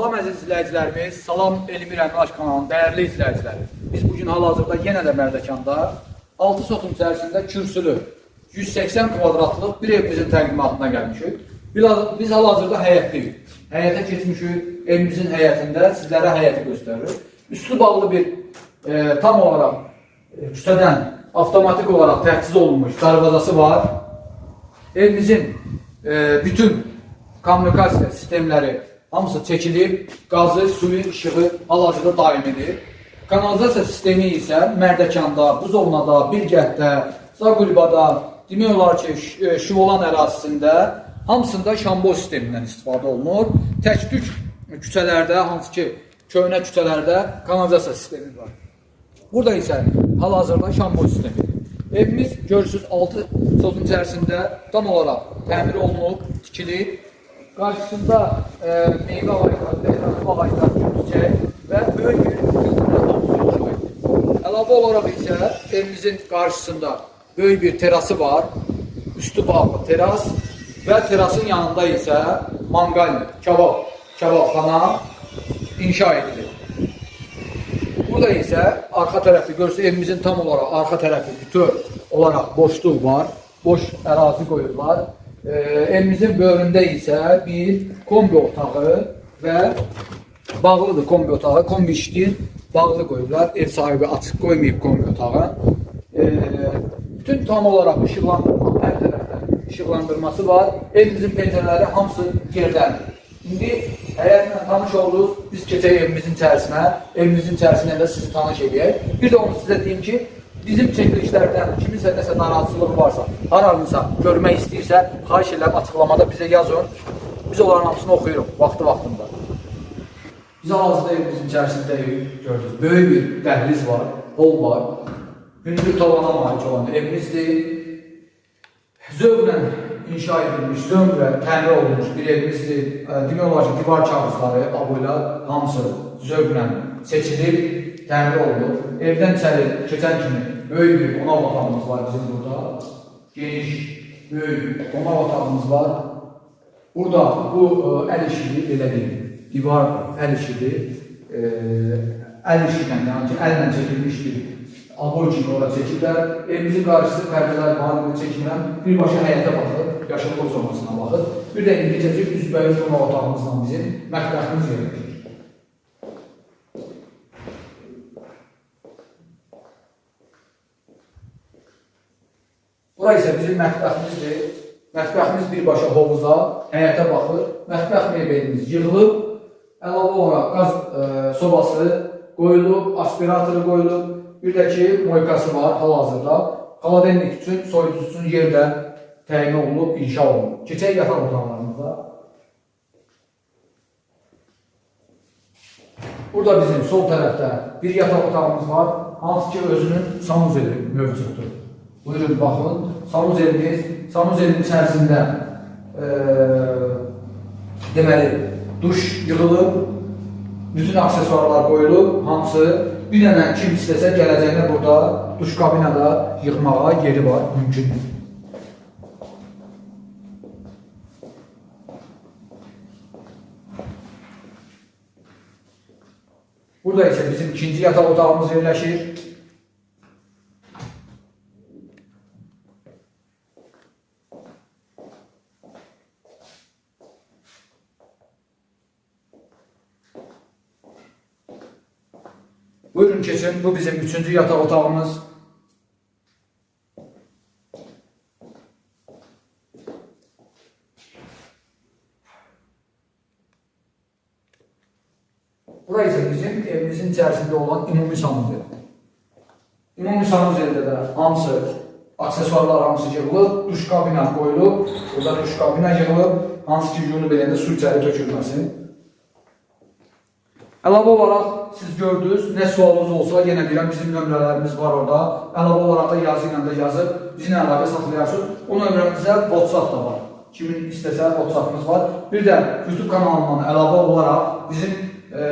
Salam əziz izləyicilərimiz, salam Elmir Əmraş kanalının dəyərli izləyiciləri. Biz bugün hal-hazırda yenə də Mərdəkanda 6 sotun içərisində kürsülü 180 kvadratlıq bir evimizin təqdimatına gəlmişik. Biz hal-hazırda həyətdəyik. Həyətə keçmişik, evimizin həyətində sizlərə həyəti göstəririk. Üstü bağlı bir e, tam olaraq e, küçədən avtomatik olaraq təchiz olunmuş darvazası var. Evimizin e, bütün kommunikasiya sistemləri hamısı çəkilib, qazı, suyu, işığı hal-hazırda daimidir. Kanalizasiya sistemi isə Mərdəkanda, Buzovnada, Bilgətdə, Zaqulbada, demək olar ki, e, Şivolan ərazisində hamısında şambo sistemindən istifadə olunur. Tək-tük küçələrdə, hansı ki, köhnə küçələrdə kanalizasiya sistemi var. Burada isə hal-hazırda şambo sistemidir. Evimiz görürsüz 6 sotun içərisində tam olaraq təmir olunub, tikilib. Qarşısında e, meyvə ağacları, meyvə ağacları, çiçək və böyük bir. Əlavə olaraq isə evimizin qarşısında böyük bir terası var. Üstü bağlı teras və terasın yanında isə mangal, kebab, kebabxana inşa edilib. Burada isə arxa tərəfdə görürsünüz evimizin tam olaraq arxa tərəfi bütöv olaraq boşluq var. Boş ərazi qoyublar. E, evimizin böyründə isə bir kombi otağı və bağlıdır kombi otağı. Kombi işləyir, bağlı qoyublar. Ev sahibi açıq qoymayıb kombi otağı. E, bütün tam olaraq işıqlandırma hər tərəfdən işıqlandırması var. Evimizin pəncərələri hamısı yerdən. İndi həyatla tanış oldunuz. Biz keçək evimizin içərisinə. Evimizin içərisində də sizi tanış edək. Bir də onu sizə deyim ki, bizim çəkilişlərdən kiminsə nəsə narazılığı varsa, haranınsa görmək istəyirsə, xahiş edirəm açıqlamada bizə yazın. Biz onların hamısını oxuyuruq vaxtı vaxtında. Biz hal-hazırda evimizin içərisindəyik, gördünüz. Böyük bir dəhliz var, hol var. Hündür tavana malik olan evimizdir. Zövqlə inşa edilmiş, zövqlə təmir olunmuş bir evimizdir. Demək olar ki, divar kağızları, aboylar hamısı zövqlə seçilib, təmir olunub. Evdən içəri keçən kimi böyük bir qonaq otağımız var bizim burada. Geniş, böyük qonaq otağımız var. Burada bu e, əl işidir, belə deyim. Divar əl işidir. E, əl işi ilə, yəni ki, əllə bir aboy kimi ora çəkiblər. Evimizin qarşısı pərdələr var, bunu çəkmirəm. Birbaşa həyətə baxır, yaşıllıq zonasına baxır. Bir də indi keçəcək üzbəyiz qonaq otağımızla bizim mətbəximiz yerləşir. Bura isə bizim mətbəximizdir. Mətbəximiz birbaşa hovuza, həyətə baxır. Mətbəx mebelimiz yığılıb, əlavə olaraq qaz e, sobası qoyulub, aspiratoru qoyulub, bir də ki, moykası var hal-hazırda. Xaladenlik üçün, soyuducu üçün yerdə təyin olunub, inşa olunub. Keçək yataq otaqlarımıza. Burada bizim sol tərəfdə bir yataq otağımız var, hansı ki özünün sanuzeli mövcuddur. Buyurun baxın, sanuzelimiz, sanuzelin içərisində e, deməli duş yığılıb, bütün aksesuarlar qoyulub, hamısı bir dənə kim istəsə gələcəyində burada duş kabinada yığmağa yeri var, mümkündür. Burada isə bizim ikinci yataq otağımız yerləşir. Buyurun keçin. Bu bizim üçüncü yataq otağımız. Bura ise bizim evimizin içerisinde olan ümumi sanuzel. Ümumi sanuzelde de hamısı, aksesuarlar hamısı yığılıb, duş kabina qoyulub, burada duş kabina yığılıb, hansı ki yunu belində su içəri tökülməsin. Əlavə olaraq siz gördünüz, nə sualınız olsa, yenə deyirəm, bizim nömrələrimiz var orada. Əlavə olaraq da yazı ilə də yazıb, bizimlə əlaqə saxlayarsınız. O nömrəmizdə WhatsApp da var. Kimin istəsə WhatsAppımız var. Bir də YouTube kanalından əlavə olaraq bizim e,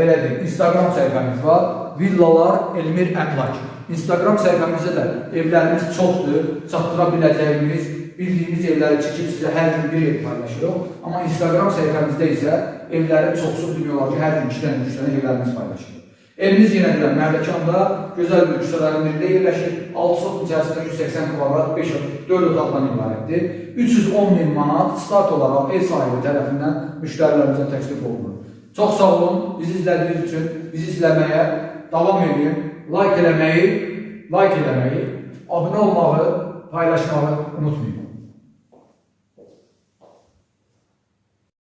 belə deyim, Instagram səhifəmiz var. Villalar Elmir Əmlak. Instagram səhifəmizdə də evlərimiz çoxdur, çatdıra biləcəyimiz bildiyimiz evləri çəkib sizə hər gün bir ev paylaşırıq. Amma Instagram səhifəmizdə isə evlərin çoxsu ki, hər gün 2 dənə, 3 dənə evlərimiz paylaşılır. Evimiz yenə deyirəm, Mərdəkanda gözəl bir küçələrin birində yerləşir. 6 sotun içərisində 180 kvadrat, 5 4 otaqdan ibarətdir. 310 min manat start olaraq ev sahibi tərəfindən müştərilərimizə təklif olunur. Çox sağ olun, bizi izlədiyiniz üçün, bizi izləməyə davam edin. Like eləməyi, like eləməyi, abunə olmağı, paylaşmağı unutmayın.